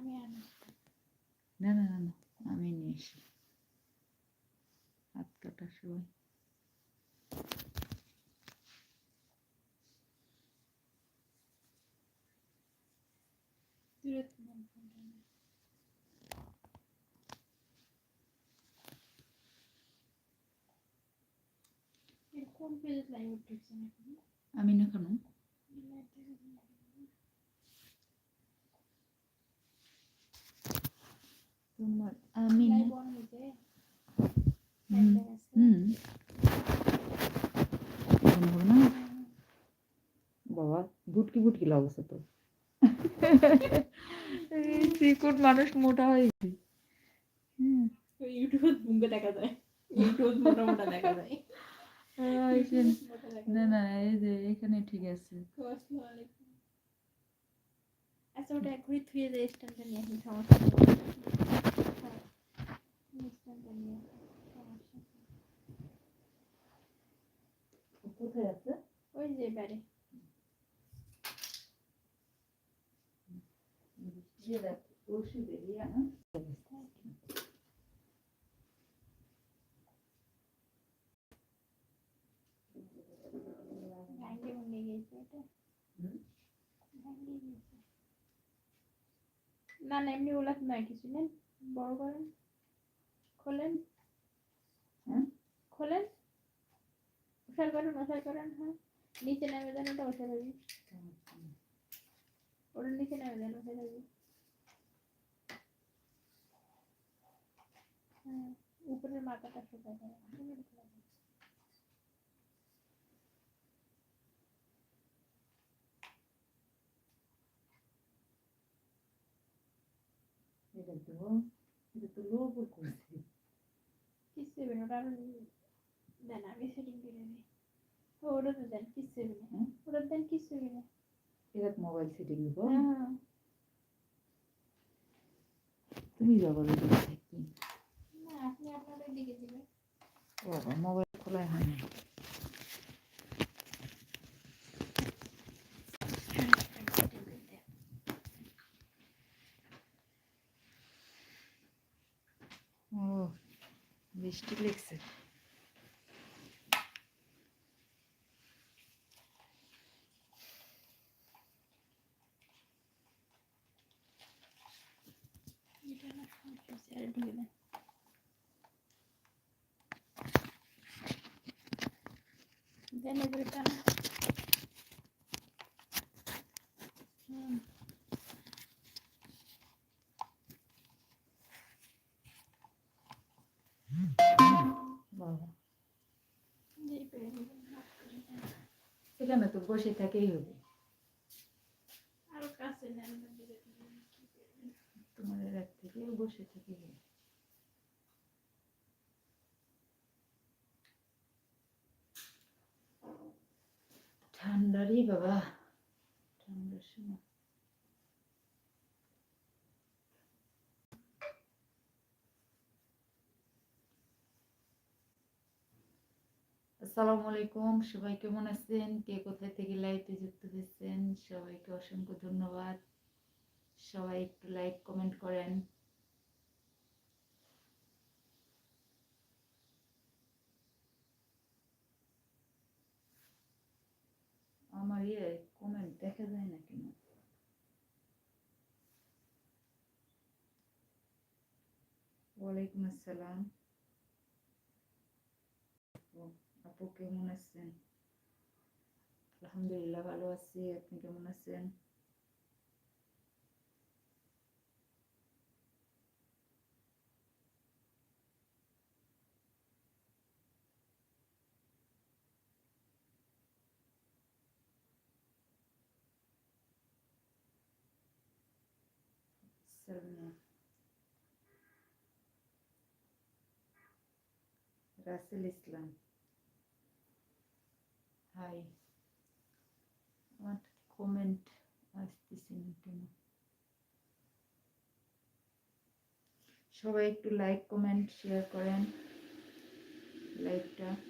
আমি আনা না। না না না আমি নিয়ে আসি হাত কাটার সময় আমি না কেন তোমার আমি না লাইভ অন হয়েছে হুম লাইভটা গেছে হুম এখন বলো না বাবা বুটকি বুটকি লাগছে তো। চিকুট মানুষ মোটা হয়েছে হুম। ইউটিউবে দেখা যায়। ইউটিউব মোটা মোটা দেখা যায়। না না এই যে এখানে ঠিক আছে। আচ্ছা ওটা এক ঘড়ি থুয়ে যায় স্ট্যান্ডটা নিয়ে আসুন সমস্যা স্ট্যান্ডটা নিয়ে সমস্যা। কোথায় আছে ওই যে বাড়ি ভাঙ্গে না না এমনি ওলাত নয় কিছু নেন। বড় করেন। খোলেন? খোলেন। ওষার করেন ওষার করেন হ্যাঁ। নিচে নেমে দেন ওটা ওষার হবে। ওটার নিচে নেমে দেন ওষার হবে। হ্যাঁ উপরের মাথাটা শুকায় দেয় এটা তো করছে ওটা আরও দেন আমি সেটিং করে দিই ও, ওটা তো দেন কিচ্ছু হবে না হুম? ওটা দেন কিচ্ছু হবে না এটা মোবাইল সেটিং দিব তুমি যাব না আপনি আপনাদের দিকে দিবেন মোবাইল খোলা হয় Çileksin. সেখানে তো বসে থাকেই হবে আরও কাছে নেন না দিকে দিবেন কি করবেন তোমার রাত থেকে বসে থেকেই হবে ঠান্ডারই বাবা ঠান্ডার সময় আসসালামু আলাইকুম। সবাই কেমন আছেন? কে কোথায় থেকে লাইভে যুক্ত হয়েছেন? সবাইকে অসংখ্য ধন্যবাদ। সবাই একটু লাইক কমেন্ট করেন। আমার ইয়ে কমেন্ট দেখা যায় না কেন? ওয়ালাইকুম আসসালাম ও, আপু কেমন আছেন আলহামদুলিল্লাহ ভালো আছি আপনি কেমন আছেন সালমিয়া রাসেল ইসলাম হাই আমার কমেন্ট আসতেছে না কেন সবাই একটু লাইক কমেন্ট শেয়ার করেন. লাইভটা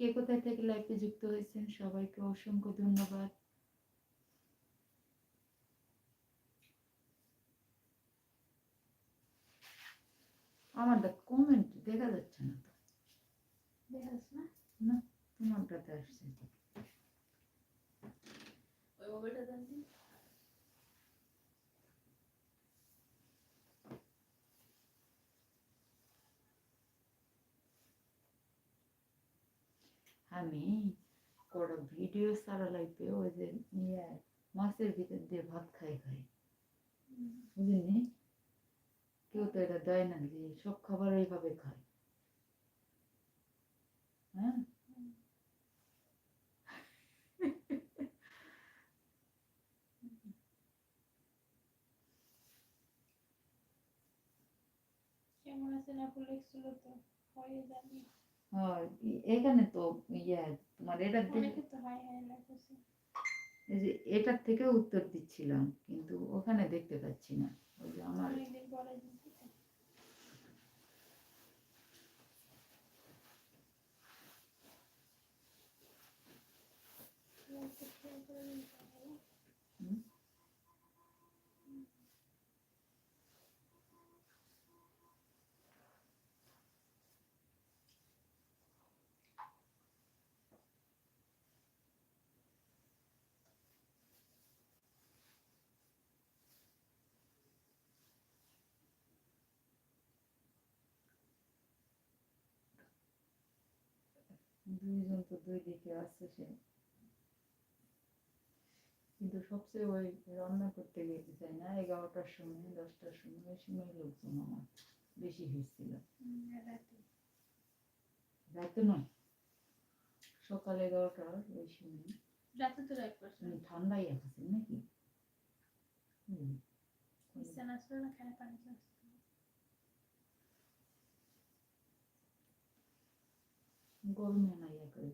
কে কোথায় থেকে লাইভে যুক্ত হয়েছেন? সবাইকে অসংখ্য ধন্যবাদ। আমার দেখ কমেন্ট দেখা যাচ্ছে না তো। দেখা যাচ্ছে না? না তোমারটাতে আসছে। ওই মোবাইলটা আমি কোনো ভিডিও সারা লাইফে ওই যে ইয়ে মাছের ভিতর দিয়ে ভাত খাই খাই। বুঝলি? কেউ তো এটা দেয় না যে সব খাবার এইভাবে খায়। হ্যাঁ? কেমন আছেন আপু লেখছিল তো? হয়ে ই- এখানে তো ইয়ে তোমার এটা যে এটার থেকে উত্তর দিচ্ছিলাম কিন্তু ওখানে দেখতে পাচ্ছি না ওই যে আমার অনেকদিন পরে দিচ্ছি তো। লাইভটা শেয়ার করে দিন তাহলে। হুম? দুইজন তো দুই দিকে আছে সে। কিন্তু সবচেয়ে ওই রান্না করতে গেতে চাই না? এগারোটার সময় দশটার সময় ওই সময় লোকজন আমার বেশি হয়েছিল। রাতে। রাতে নয় সকাল এগারোটার ওই সময়। রাতে তো মানে ঠান্ডাই আছে নাকি? হুম। ইচ্ছা ছিল না খায় পানি করে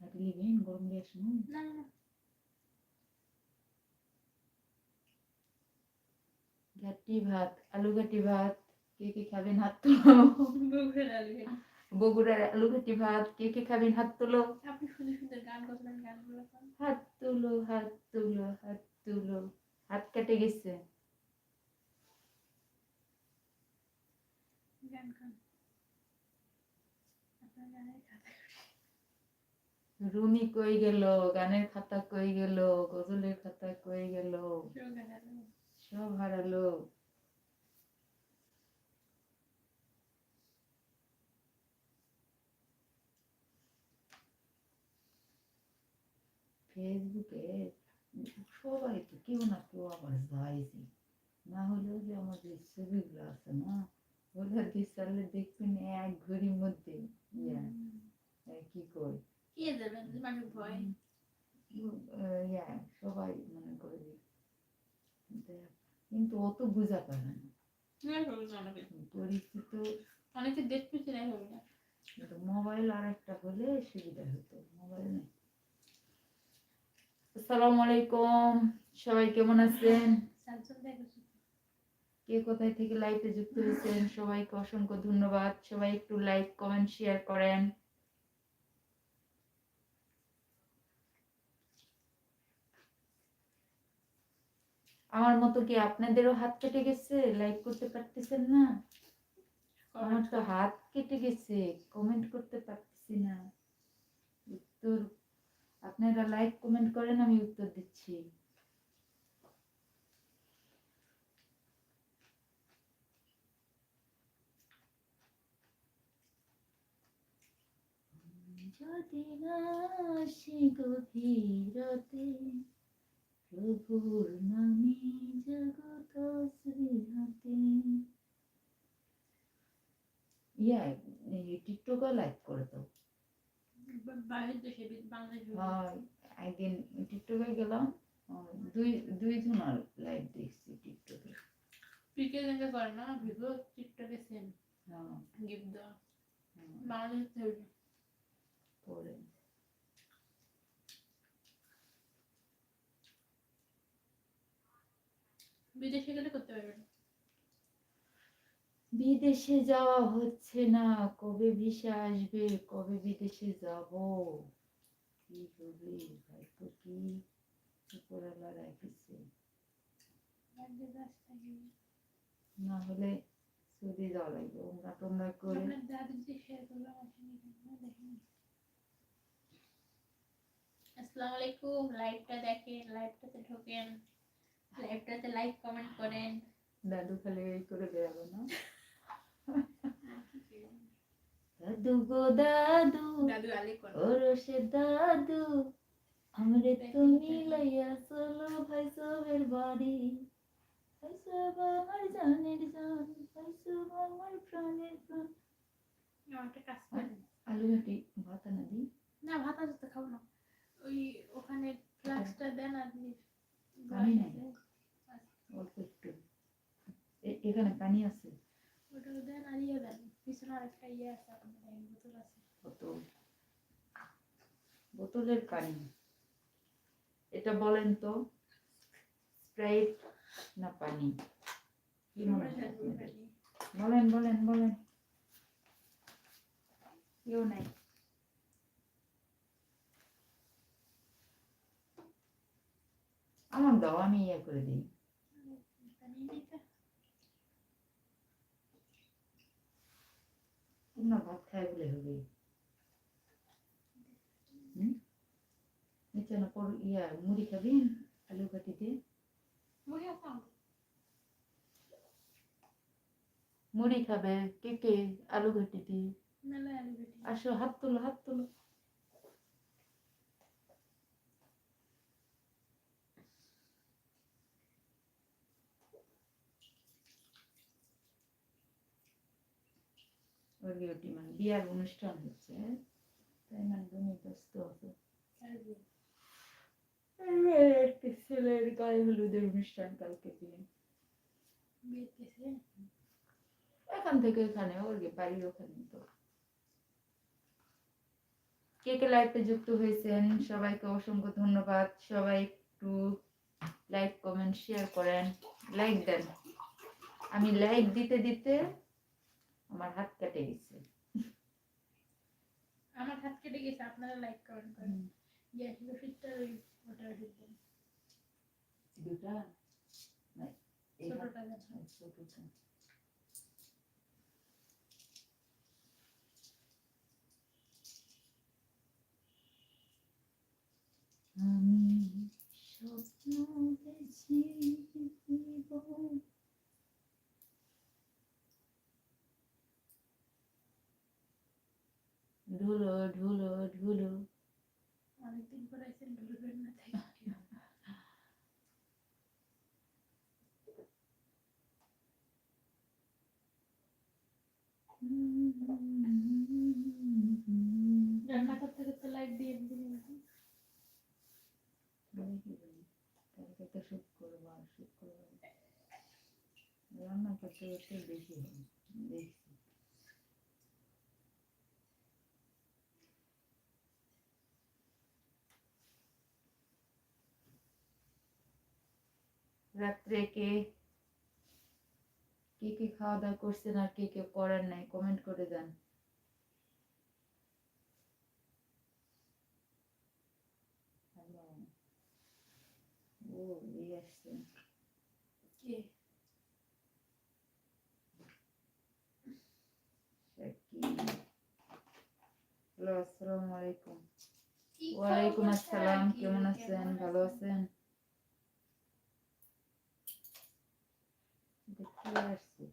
রাতে লিবেন গরম দিয়ে সময় না না না ঘাটি ভাত আলু ঘাটি ভাত কে কে খাবেন হাত তোলো। বগুড়ার আলু ঘাটি ভাত কে কে খাবেন হাত তোলো আপনি সুন্দর সুন্দর গান করলেন গানগুলো। হাত তুলো হাত তুলো হাত তুলো হাত কেটে গেছে রুমি কই গেল, গানের খাতা কই গেল, গজলের খাতা কই গেল? সব হারালো। ফেসবুকে সবাই তো কেউ না কেউ আবার যায়জি না হলেও যে আমার যে ছবিগুলো আছে না ওগুলো দিশালে দেখবেন এক ঘড়ির মধ্যে। ইয়া কি কই কে যাবেন মানুষ ভয়। ইয়া সবাই মনে করে কিন্তু অত বোঝা পারে না। পরিচিত অনেকে না হবে না। কিন্তু মোবাইল আর একটা হলে সুবিধা হতো। মোবাইল নেই। আসসালামু আলাইকুম। সবাই কেমন আছেন? কে কোথায় থেকে লাইভে যুক্ত হয়েছেন? সবাইকে অসংখ্য ধন্যবাদ। সবাই একটু লাইক কমেন্ট শেয়ার করেন। আমার মতো কি আপনাদেরও হাত কেটে গেছে? লাইভ করতে পারতেছেন না? আমার তো হাত কেটে গেছে। কমেন্ট করতে পারতেছি না। উত্তর, আপনারা লাইক কমেন্ট করেন, আমি উত্তর দিচ্ছি। যদি আসি গভীরতে প্রভুর নামে জগত শ্রীহাতে ইয়া টিকটকে লাইক করে বাংলাদেশ হয় একদিন টিকটকে গেলাম দুই দুই জনের লাইভ দেখছি টিকটকে। পিকে যেটা করে না ভিডিও টিকটকে সেম হ্যাঁ। গিফট দেওয়া। হ্যাঁ, বাংলাদেশ করে বিদেশে গেলে করতে পারবেন। বিদেশে যাওয়া হচ্ছে না। কবে ভিসা আসবে? কবে বিদেশে যাব? কি হবে ভাইপ কি? উপরওয়ালা রাখিছে না হলে সৌদি যাওয়া লাগবে। ওমরা টোমরা করে আপনার দাদি যে শেয়ার করল আমার সঙ্গে না দেখেন আসসালামু আলাইকুম। লাইভটা দেখেন লাইভটাতে ঢোকেন লাইভটাতে লাইক কমেন্ট করেন। দাদু খালি এই করে বেরাবো না? দাদু গো দাদু দাদু আলি করে। ওরসে দাদু আমরে তুমি লইয়া চলো ভাই সবের বাড়ি। ভাই সব আমার জানের জান ভাই সব আমার প্রাণের প্রাণ। আলু ভাত না দি। না ভাত আজ তো খাব না। ওই ওখানে ফ্লাক্সটা দেন আপনি। পানি নাই। অল্প একটু। এখানে পানি আছে? ওটা দেন আর ইয়ে দেন। পিছনে আর একটা ইয়ে আছে আপনার বোতল আছে। বোতল। বোতলের পানি। এটা বলেন তো স্প্রাইট না পানি? কি মনে হয়? বলেন বলেন বলেন। কেউ নাই। আমার দাও আমি ইয়ে করে দিই তোমরা ভাত খাই বলে হবে? নিচে না পর ইয়া মুড়ি খাবি আলু কাটি দিয়ে মুড়ি খাবে কে কে আলু ঘাটি দিয়ে আসো হাত তোলো হাত তোলো মানে বিয়ার অনুষ্ঠান হচ্ছে? তাই মানে ব্যস্ত আছে? একটা ছেলের গায়ে হলুদের অনুষ্ঠান কালকে এখান থেকে এখানে ওর বাড়ির ওখানে তো। কে কে লাইভে যুক্ত হয়েছেন সবাইকে অসংখ্য ধন্যবাদ। সবাই একটু লাইক কমেন্ট শেয়ার করেন। লাইক দেন। আমি লাইক দিতে দিতে আমার হাত কেটে গেছে। আমার হাত কেটে গেছে আপনারা লাইক কমেন্ট করেন। গ্যাস ওষুধটা ওই ওটা ওষুধ দেন। দুটা? ছোটটা ছোটটা। আমি স্বপ্ন দেখছি জীবন ঢুলো ঢুলো ঢুলো অনেকদিন পরে আছেন ঢুলবেন না তাই রান্না করতে করতে লাইক দিয়ে দিন বলে কি বলি কালকে তো শুক্রবার শুক্রবার রান্না করতে করতে বেশি হয় দেখছি রাত্রে কে কে কে খাওয়া দাওয়া করছেন আর কে কে করেন নাই? কমেন্ট করে দেন। হ্যালো ও, এই আসছে কে হ্যালো আসসালামু আলাইকুম ওয়ালাইকুম আসসালাম কেমন আছেন ভালো আছেন দেখতে আসছি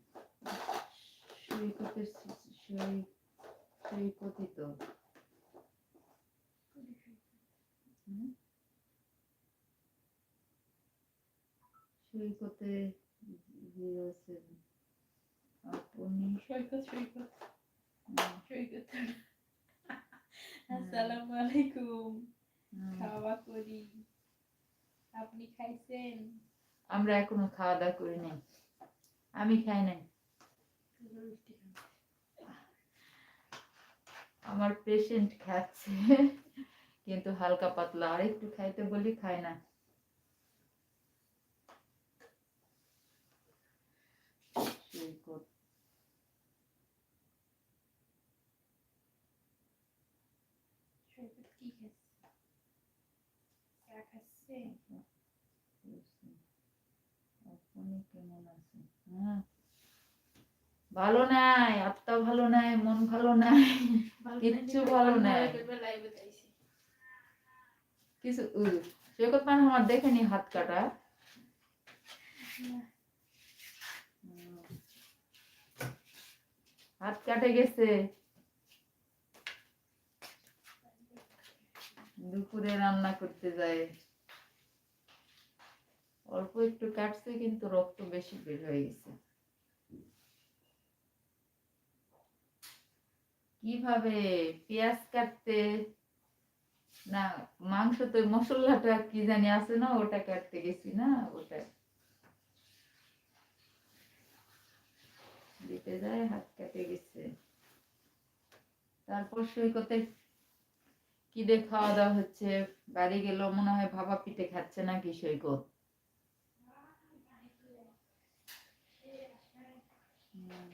সৈকতের সৈ সৈকতই তো হুম? সৈকতে জিরো আপনি সৈকত সৈকত সৈকত আসসালামু আলাইকুম খাওয়া করি। আপনি খাইছেন? আমরা এখনও খাওয়া দাওয়া করি নাই। আমি খাই নাই। আমার পেশেন্ট খাচ্ছে কিন্তু হালকা পাতলা। আর একটু খাইতে বলি খায় না। সৈকত সৈকত কি খাচ্ছে চা খাচ্ছে আপনি কেমন আছেন হ্যাঁ ভালো নাই আত্মা ভালো নাই মন ভালো নাই কিচ্ছু ভালো নাই। কিছু সৈকত মানে আমার দেখেনি হাত কাটা। হাত কাটে গেছে। দুপুরে রান্না করতে যায়। অল্প একটু কাটছে, কিন্তু রক্ত বেশি বের হয়ে গেছে। কীভাবে পেঁয়াজ কাটতে? না, মাংস তো মশলাটা কি জানি আছে না, ওটা কাটতে গেছি না, ওটা। দিতে যায়, হাত কেটে গেছে। তারপর সৈকতে কি দিয়ে খাওয়া দাওয়া হচ্ছে? বাড়ি গেল মনে হয় ভাবা পিঠে খাচ্ছে নাকি সৈকত হুম।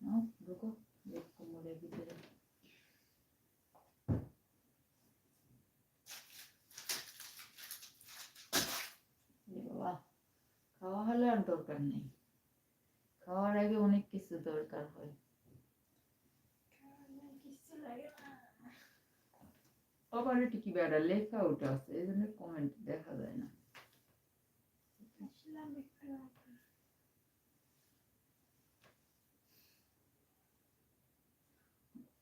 নাও, ঢোকো, দেখ কোমরের ভিতরে। এ বাবা, খাওয়া হলে আর দরকার নেই। খাওয়ার আগে অনেক কিছু দরকার হয়। না। অপারেটি কি বেড়া লেখা ওটা আছে এই জন্য কমেন্ট দেখা যায় না।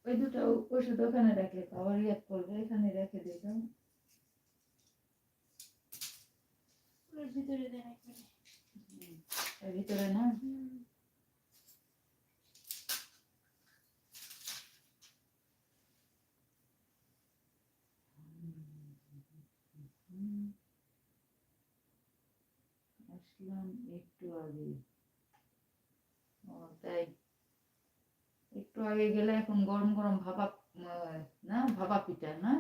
ওই দুটো ওষুধ ওখানে রাখলে খাবার ইয়াদ করবে এখানে রেখে ওর ভিতরে দেন একবারে। এর ভিতরে না। আসলাম একটু আগে। ও, তাই। একটু আগে গেলে এখন গরম গরম ভাপা না, ভাপা পিঠা, না?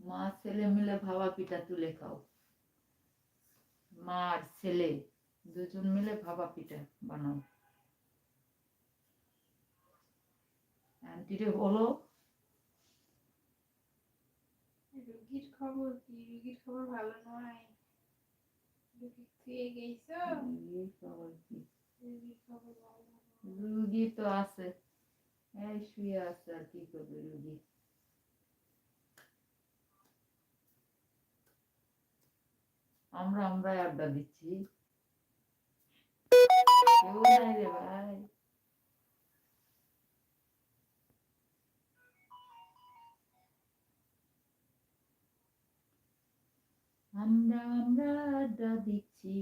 মা ছেলে মিলে ভাপা পিঠা তুলে খাও। মা আর ছেলে দুজন মিলে ভাপা পিঠা বানাও। আন্টিরে বলো। রুগীর খবর কি? রুগীর খবর ভালো নয়। রুগী খেয়ে গেছো? এই খবর কি? রুগীর খবর ভালো নয়। রুগী তো আছে। হ্যাঁ শুয়ে আছে আর কি করবে রুগী? আমরা আমরাই আড্ডা দিচ্ছি। আমরা আমরা আড্ডা দিচ্ছি।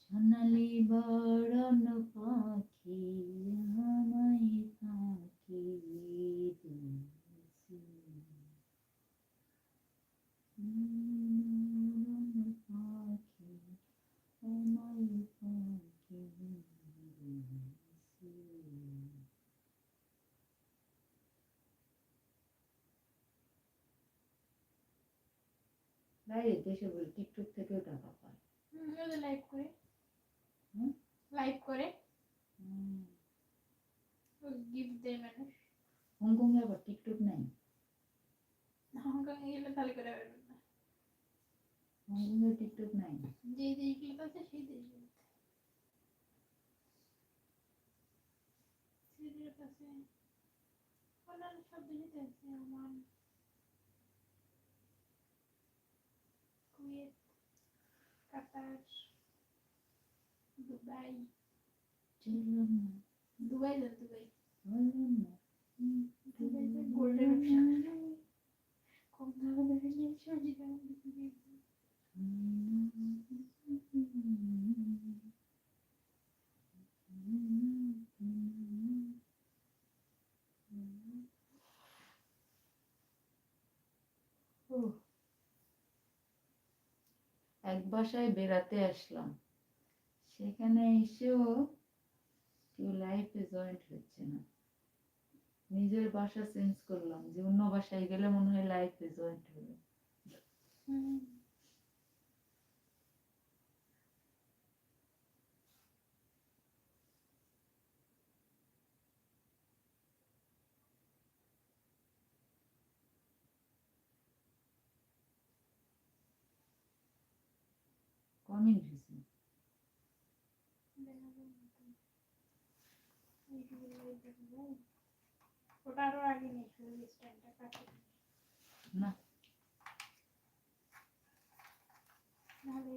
সোনালি বরণ পাখি আমায় পাখি দিয়েছে। বরণ পাখি আমায় পাখি দিয়েছে। বাইরের দেশে বলি টিকটক থেকেও টাকা পায়। লাইভ করে? লাইভ করে। গিফট দেয় মানুষ। হংকংয়ে আবার টিকটক নাই? হংকং গেলে তাহলে করে পারবেন না। হংকংয়ে টিকটক নাই? যে দেশগুলো আছে সেই দেশগুলো সিরিয়াস আছে। অন্যান্য সব দেশেতে আছে Oman Catar, Dubai. Dubai. Dubai da Dubai. Dubai da bem, na piada. Contava da minha chama de Dubai. এক বাসায় বেড়াতে আসলাম। সেখানে এসেও কেউ লাইফে জয়েন্ট হচ্ছে না। নিজের বাসা চেঞ্জ করলাম, যে অন্য বাসায় গেলে মনে হয় লাইফে জয়েন্ট হবে হুম কমেন্ট হয়েছে দেখাবো নতুন। ইউটিউবে live দেখাবো। ওটা আরও আগে নেই স্ট্যান্ডটা কাছে না নাহলে